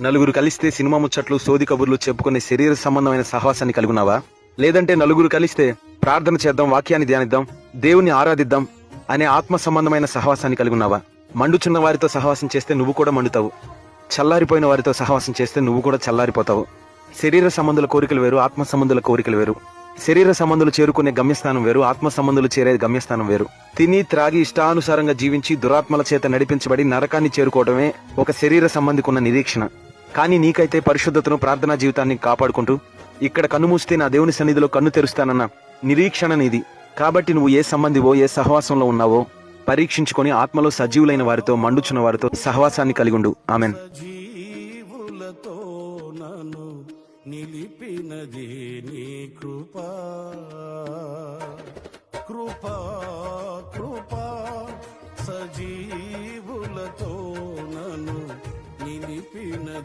నలుగురు కలిస్తే సినిమా ముచ్చట్లు సోది కబుర్లు చెప్పుకునే శరీర సంబంధమైన సహవాసాన్ని కలుగున్నావా? లేదంటే నలుగురు కలిస్తే ప్రార్థన చేద్దాం వాక్యాన్ని ధ్యానిద్దాం దేవుని ఆరాధిద్దాం అనే ఆత్మ సంబంధమైన సహవాసాన్ని కలుగున్నావా? మండుచున్న వారితో సహవాసం చేస్తే నువ్వు కూడా మండుతావు. చల్లారిపోయిన వారితో సహవాసం చేస్తే నువ్వు కూడా చల్లారిపోతావు. శరీర సంబంధుల కోరికలు వేరు ఆత్మ సంబంధుల కోరికలు వేరు. శరీర సంబంధులు చేరుకునే గమ్యస్థానం వేరు ఆత్మ సంబంధులు చేరే గమ్యస్థానం వేరు. తిని త్రాగి ఇష్టానుసారంగా జీవించి దురాత్మల చేత నడిపించబడి నరకాన్ని చేరుకోవడమే ఒక శరీర సంబంధికున్న నిరీక్షణ. కానీ నీకైతే పరిశుద్ధతను ప్రార్థనా జీవితాన్ని కాపాడుకుంటూ ఇక్కడ కన్ను మూస్తే నా దేవుని సన్నిధిలో కన్ను తెరుస్తానన్న నిరీక్షణ నీది. కాబట్టి నువ్వు ఏ సంబంధివో ఏ సహవాసంలో ఉన్నావో పరీక్షించుకొని ఆత్మలో సజీవులైన వారితో మండుచున్న వారితో సహవాసాన్ని కలిగుండు. ఆమెన్. జీవులతో నిలిపినది నీ కృప. కృప కృపా. సజీవులతో నను నిలిపినది